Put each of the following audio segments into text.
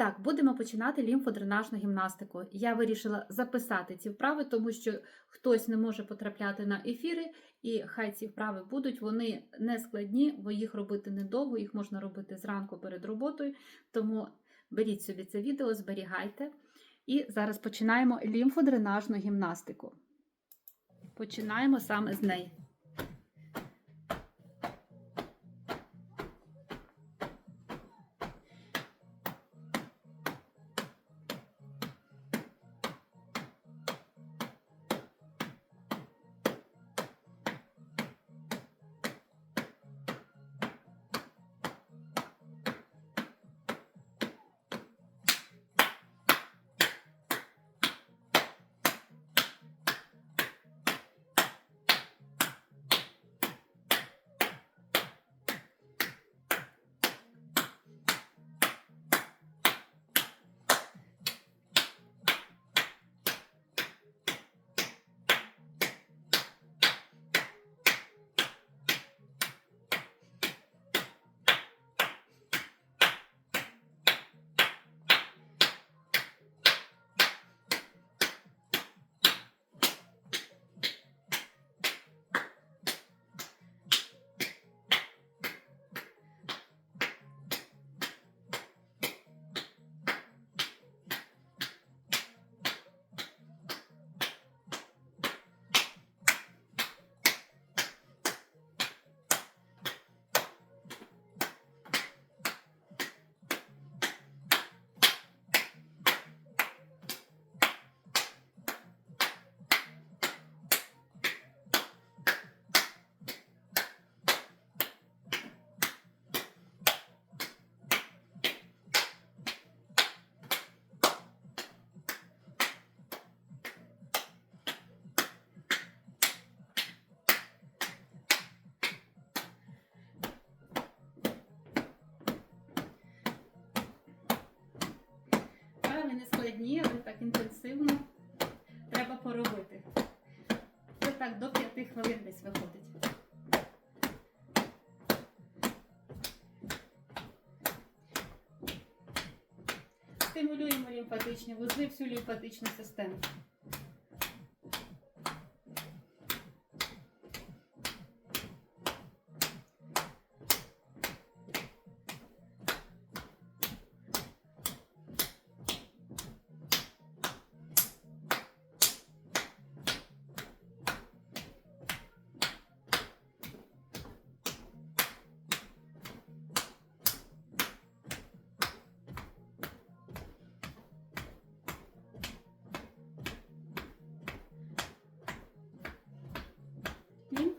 Так, будемо починати лімфодренажну гімнастику. Я вирішила записати ці вправи, тому що хтось не може потрапляти на ефіри, і хай ці вправи будуть. Вони не складні, бо їх робити недовго, їх можна робити зранку перед роботою. Тому беріть собі це відео, зберігайте. І зараз починаємо лімфодренажну гімнастику. Починаємо саме з неї. Так інтенсивно треба поробити. Це так до 5 хвилин десь виходить. Стимулюємо лімфатичні вузли, всю лімфатичну систему.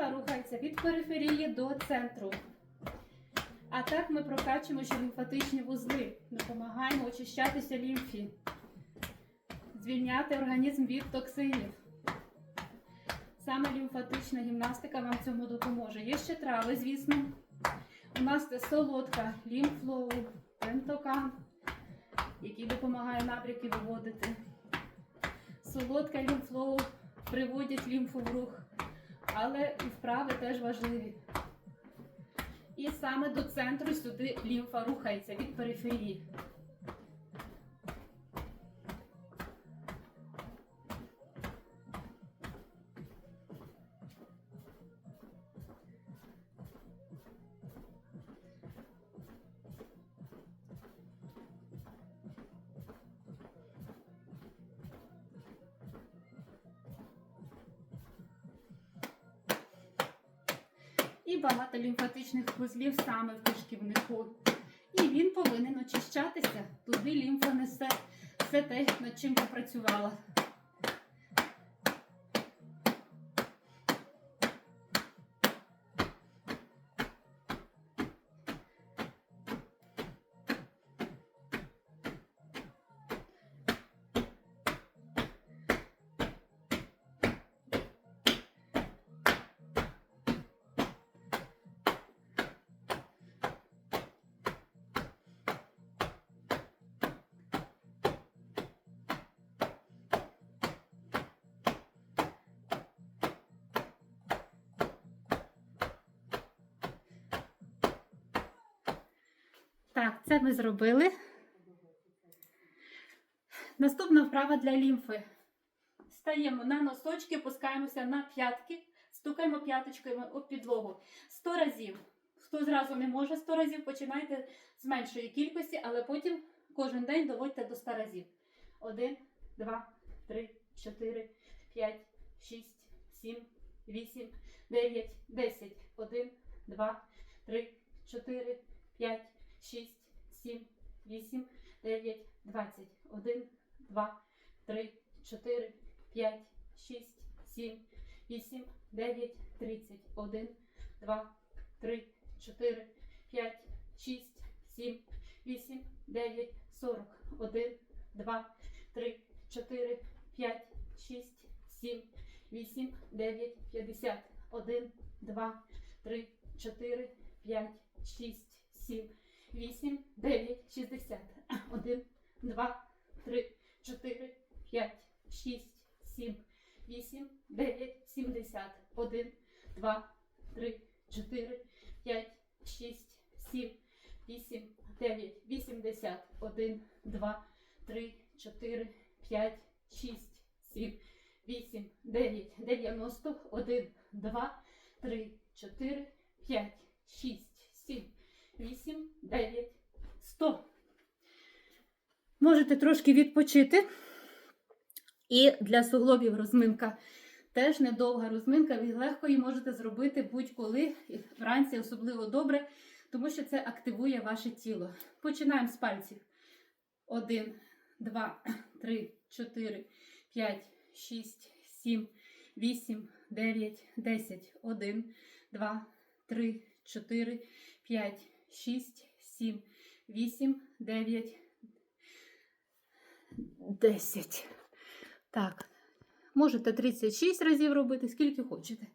Лімфа рухається від периферії до центру. А так ми прокачуємо ще лімфатичні вузли. Допомагаємо очищатися лімфі, звільняти організм від токсинів. Саме лімфатична гімнастика вам цьому допоможе. Є ще трави, звісно. У нас це солодка, лімфлоу, пентокан, який допомагає набряки виводити. Солодка лімфлоу приводять лімфу в рух але і вправи теж важливі. І саме до центру сюди лімфа рухається від периферії. І багато лімфатичних вузлів саме в кишківнику. І він повинен очищатися. Туди лімфа несе все те, над чим попрацювала. Так, це ми зробили. Наступна вправа для лімфи. Стаємо на носочки, опускаємося на п'ятки, стукаємо п'яточками об підлогу. 100 разів. Хто зразу не може 100 разів, починайте з меншої кількості, але потім кожен день доводьте до 100 разів. 1, 2, 3, 4, 5, 6, 7, 8, 9, 10. 1, 2, 3, 4, 5, 6, 7, 8, 9, 20. 1, 2, 3, 4, 5, 6, 7, 8, 9, 30. 1, 2, 3, 4, 5, 6, 7, 8, 9, 40. 1, 2, 3, 4, 5, 6, 7, 8, 9, 50. 1, 2, 3, 4, 5, 6, 7, 8, 9, 60. 1, 2, 3, 4, 5, 6, 7, 8, 9, 70. 1, 2, 3, 4, 5, 6, 7, 8, 9, 80. 1, 2, 3, 4, 5, 6, 7, 8, 9, 90. 1, 2, 3, 4, 5, 6, 7, 8, 9, 100. Можете трошки відпочити. І для суглобів розминка теж недовга розминка. Ви легко її можете зробити будь-коли, вранці особливо добре, тому що це активує ваше тіло. Починаємо з пальців. 1, 2, 3, 4, 5, 6, 7, 8, 9, 10. 1, 2, 3, 4, 5, 6, 7, 8, 9, 10. Так. Можете 36 разів робити, скільки хочете.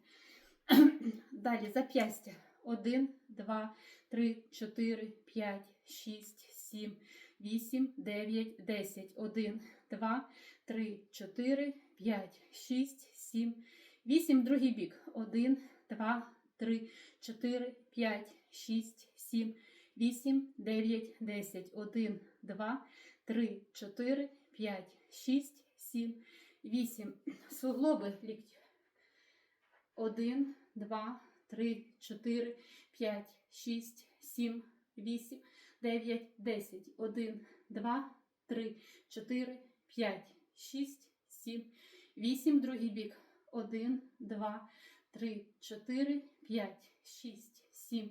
Далі зап'ястя. 1, 2, 3, 4, 5, 6, 7, 8, 9, 10. 1, 2, 3, 4, 5, 6, 7, 8. Другий бік. 1, 2, 3, 4, 5, 6, 7, 8, 9, 10. 1, 2, 3, 4, 5, 6, 7, 8. Суглоби ліктів. 1, 2, 3, 4, 5, 6, 7, 8, 9, 10. 1, 2, 3, 4, 5, 6, 7, 8. Другий бік. 1, 2, 3, 4, 5, 6, 7,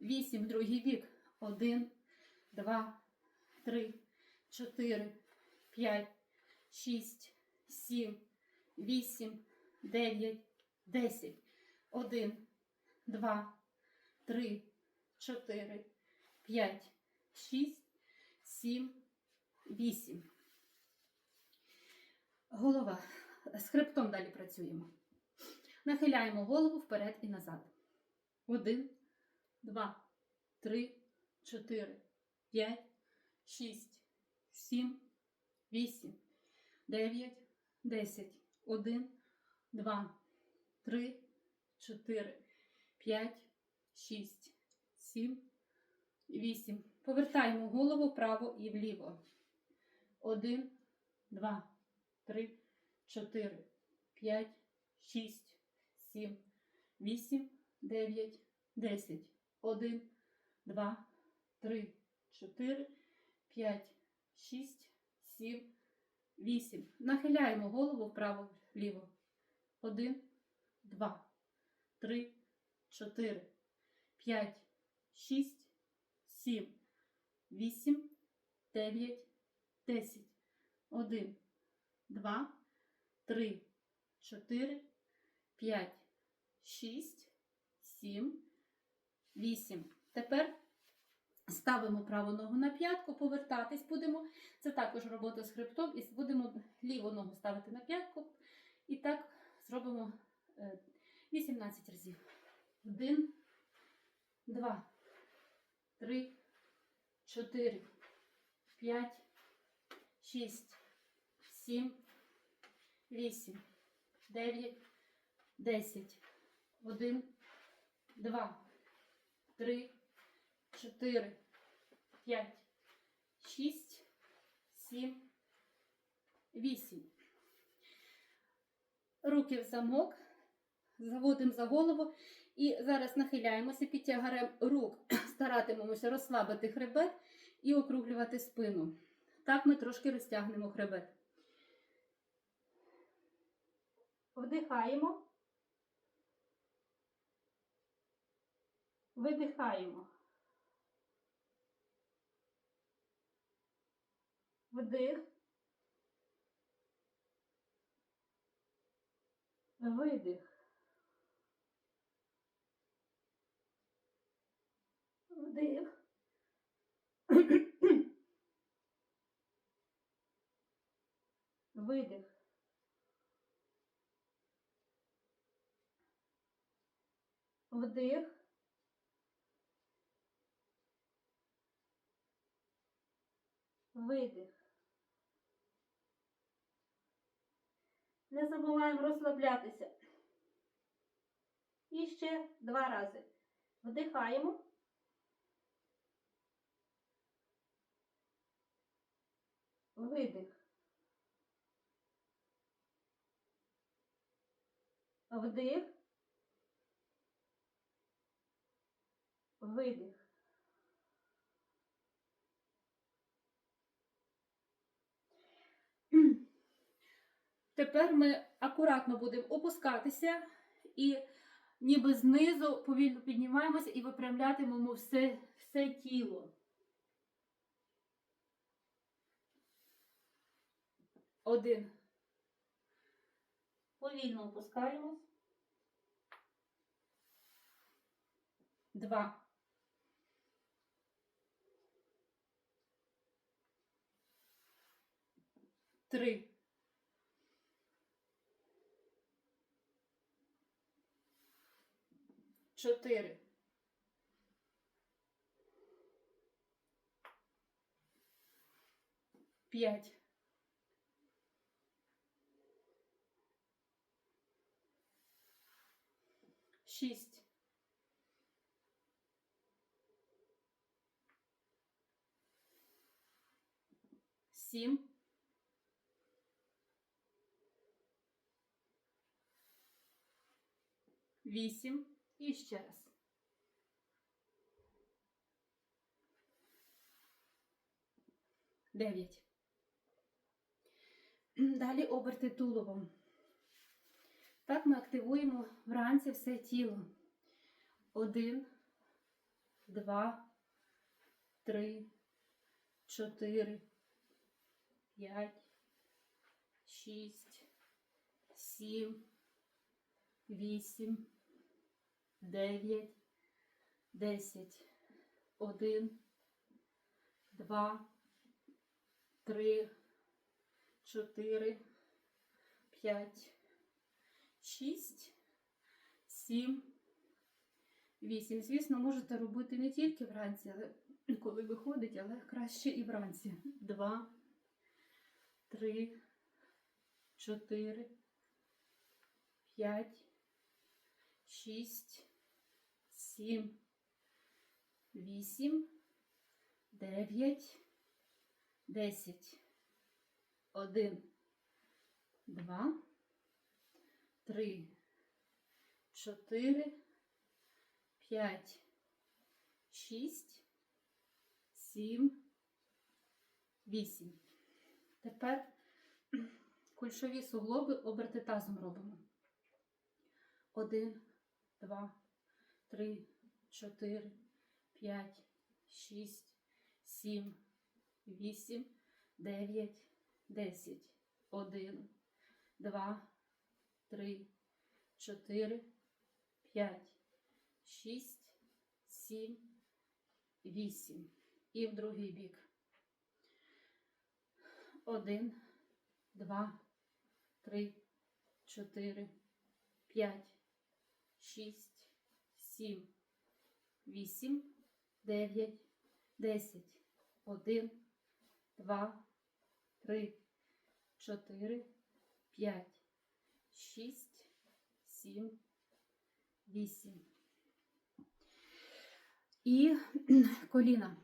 8. Другий бік. 1, 2, 3, 4, 5, 6, 7, 8, 9, 10. 1, 2, 3, 4, 5, 6, 7, 8. Голова. З хребтом далі працюємо. Нахиляємо голову вперед і назад. 1, 2, 3, 4, 5, 6, 7, 8, 9, 10. 1, 2, 3, 4, 5, 6, 7, 8. Повертаємо голову вправо і вліво. 1, 2, 3, 4, 5, 6, 7, 8, 9, 10. 1, 2, 3, 4, 5, 6, 7, 8. Нахиляємо голову вправо-вліво. 1, 2, 3, 4, 5, 6, 7, 8, 9, 10. 1, 2, 3, 4, 5, 6, 7, 8. Тепер Ставимо праву ногу на п'ятку, повертатись будемо. Це також робота з хребтом. І будемо ліву ногу ставити на п'ятку. І так зробимо е, 18 разів. Один, два, три, чотири, п'ять, шість, сім, вісім, дев'ять, десять. Один, два, три, чотири, п'ять, шість, сім, вісім. Руки в замок, заводимо за голову і зараз нахиляємося під тягарем рук, старатимемося розслабити хребет і округлювати спину. Так ми трошки розтягнемо хребет. Вдихаємо. Видихаємо. Вдих. Видих. Вдих. Видих. Вдих. Видих. Не забуваємо розслаблятися. І ще два рази. Вдихаємо. Видих. Вдих. Видих. Тепер ми акуратно будемо опускатися і ніби знизу повільно піднімаємося і випрямлятимемо все, все тіло. Один. Повільно опускаємось. Два. Три. Чотири. П'ять. Шість. Сім. Вісім. І ще раз. Дев'ять. Далі оберти туловом. Так ми активуємо вранці все тіло. Один, два, три, чотири, п'ять, шість, сім, вісім, дев'ять, десять. Один, два, три, чотири, п'ять, шість, сім, вісім. Звісно, можете робити не тільки вранці, але коли виходить, але краще і вранці. Два, три, чотири, п'ять, шість, сім, вісім, дев'ять, десять. Один, два, три, чотири, п'ять, шість, сім, вісім. Тепер кульшові суглоби оберти тазом робимо. Один, два, три, чотири, п'ять, шість, сім, вісім, дев'ять, десять. Один, два, три, чотири, п'ять, шість, сім, вісім. І в другий бік. Один, два, три, чотири, п'ять, шість, сім, вісім, дев'ять, десять. Один, два, три, чотири, п'ять, шість, сім, вісім. І коліна.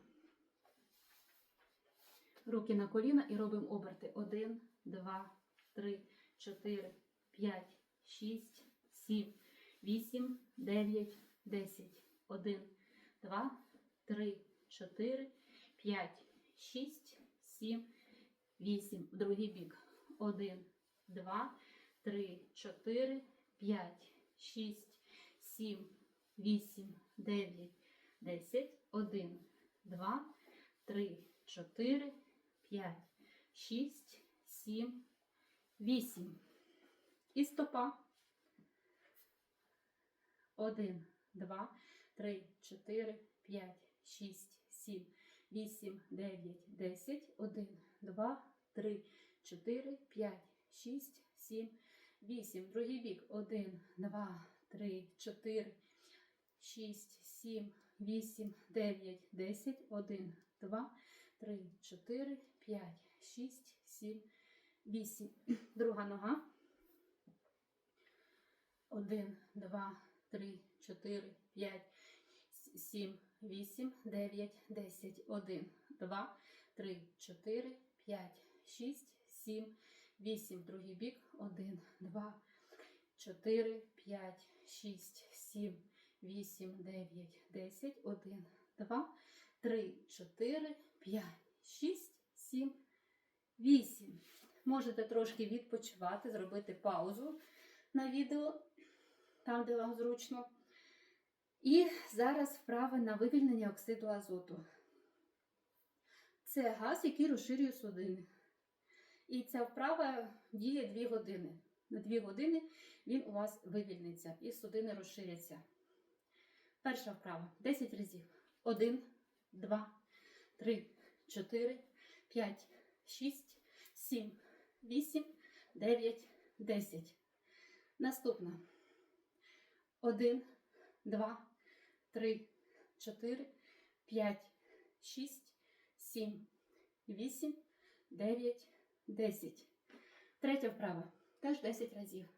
Руки на коліна і робимо оберти. Один, два, три, чотири, п'ять, шість, сім, вісім, дев'ять, десять. Один, два, три, чотири, п'ять, шість, сім, вісім. В другий бік. Один, два, три, чотири, п'ять, шість, сім, вісім, дев'ять, десять. Один, два, три, чотири, п'ять, шість, сім, вісім. І стопа. Один, два, три, чотири, п'ять, шість, сім, вісім, дев'ять, десять. Один, два, три, чотири, п'ять, шість, сім, вісім. Другий бік. Один, два, три, чотири, шість, сім, вісім, дев'ять, десять. Один, два, три, чотири, п'ять, шість, сім, вісім. Друга нога. Один, два, три, чотири, п'ять, с- сім, вісім, дев'ять, десять. Один, два, три, чотири, п'ять, шість, сім, вісім. Другий бік. Один, два, чотири, п'ять, шість, сім, вісім, дев'ять, десять. Один, два, три, чотири, п'ять, шість, сім, вісім. Можете трошки відпочивати, зробити паузу на відео, там, де вам зручно. І зараз вправи на вивільнення оксиду азоту. Це газ, який розширює судини. І ця вправа діє 2 години. На 2 години він у вас вивільниться і судини розширяться. Перша вправа 10 разів. 1, 2, 3, 4, 5, 6, 7, 8, 9, 10. Наступна. 1, 2, 3, 4, 5, 6, 7, 8, 9, 10. Третя вправа. Теж 10 разів.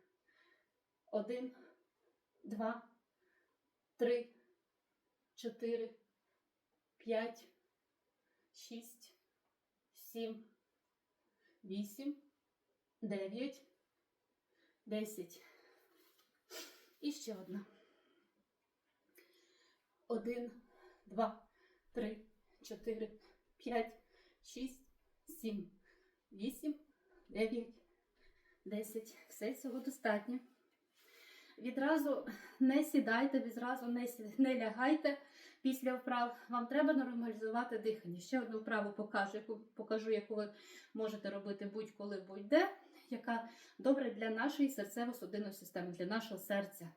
1, 2, 3, 4, 5, 6, 7, 8, 9, 10. І ще одна. Один, два, три, чотири, п'ять, шість, сім, вісім, дев'ять, десять. Все цього достатньо. Відразу не сідайте, відразу не, не лягайте після вправ. Вам треба нормалізувати дихання. Ще одну вправу покажу, яку, покажу, яку ви можете робити будь-коли, будь-де, яка добра для нашої серцево-судинної системи, для нашого серця.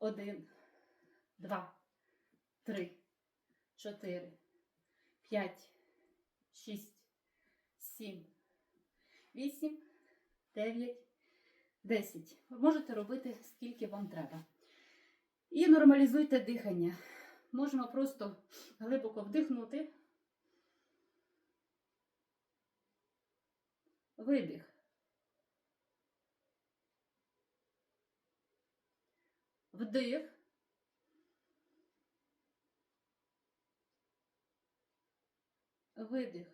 Один, два, три, чотири, п'ять, шість, сім, вісім, дев'ять, десять. Ви можете робити скільки вам треба. І нормалізуйте дихання. Можемо просто глибоко вдихнути. Видих. Вдих. Видих.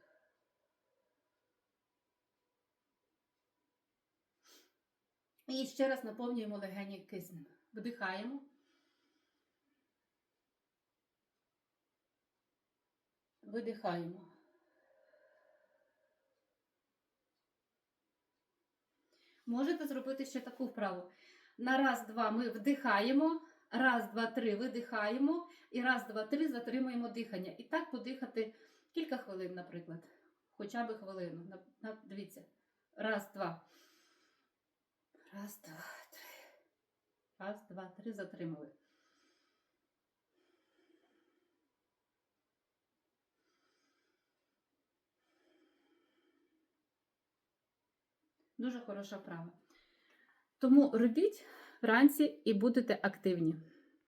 І ще раз наповнюємо легені киснем. Вдихаємо. Видихаємо. Можете зробити ще таку вправу. На раз, два ми вдихаємо, раз, два, три видихаємо, і раз, два, три затримуємо дихання. І так подихати Кілька хвилин, наприклад. Хоча б хвилину. Дивіться. Раз, два. Раз, два, три. Раз, два, три. Затримали. Дуже хороша вправа. Тому робіть вранці і будете активні.